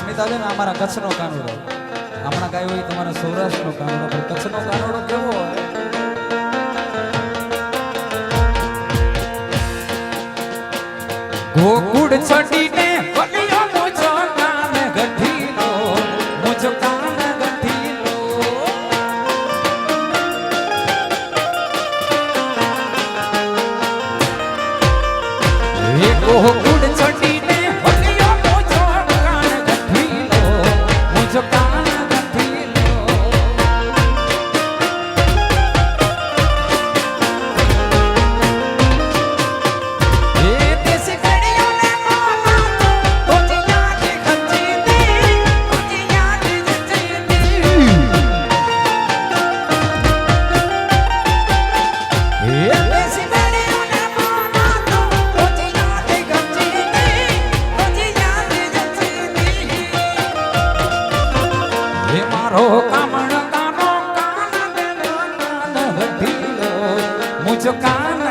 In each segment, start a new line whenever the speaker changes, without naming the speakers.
સ્મિતા છે ને અમારા કચ્છનો કાનુડો. હમણાં ગાયો હોય તમારા સૌરાષ્ટ્રનો કાનુડો, પણ કચ્છનો કાનુડો કેવો ગોકુળ છટી જો કાન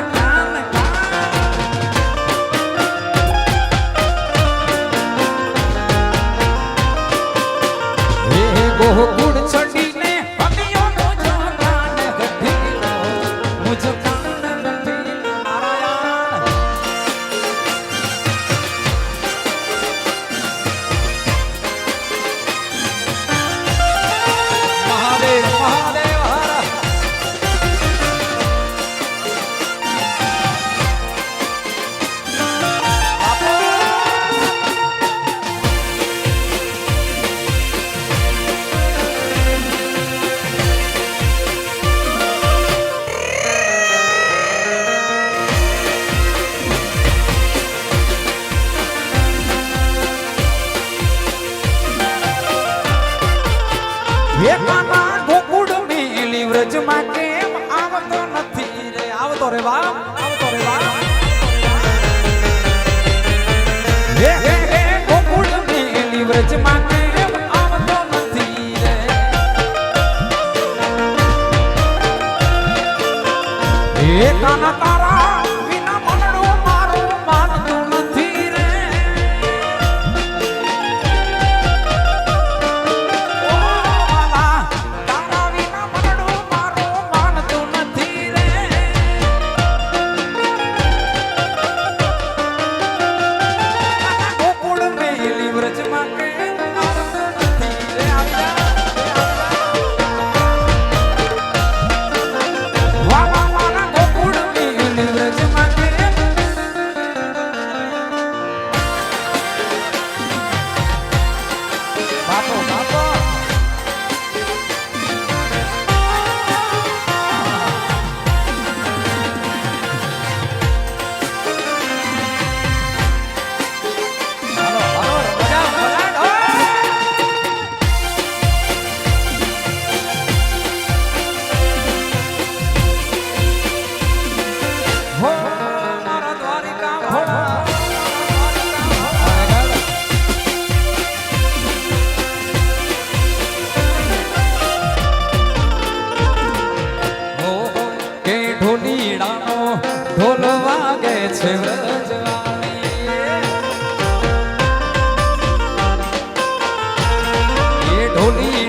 Don't.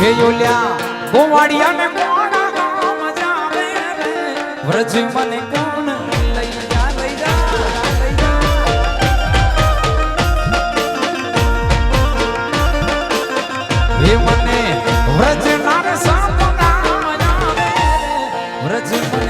હે યોલ્યા ગોવાડિયા ને કોણા ગામ જાવે રે. વ્રજ મને કોણ લઈ જા લઈ જા, લઈ મને વ્રજ નાર સાપ નામ જાવે રે. વ્રજ મને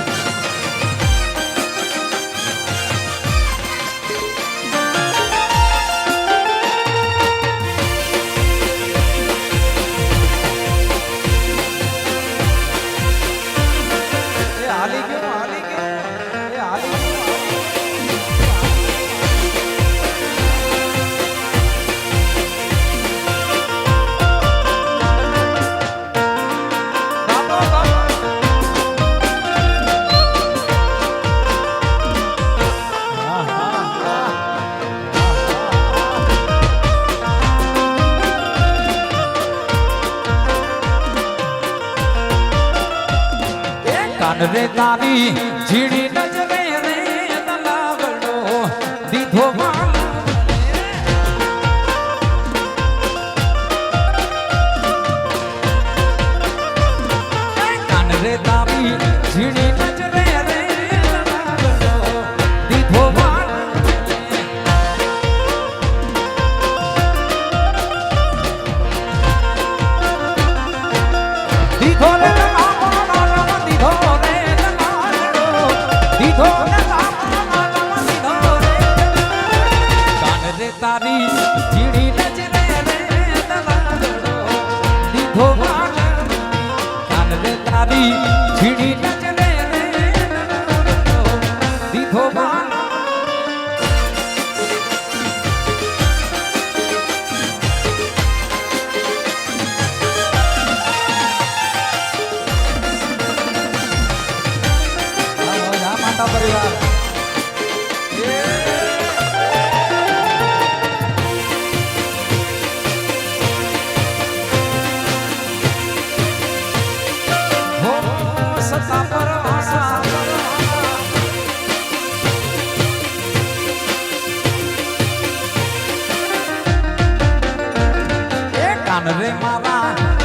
જાન રે તારી ઝીણી નજરે છીણી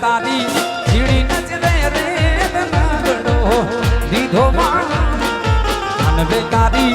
તારી જીડી નજરે રે લાગડો દીધો કાન રે તારી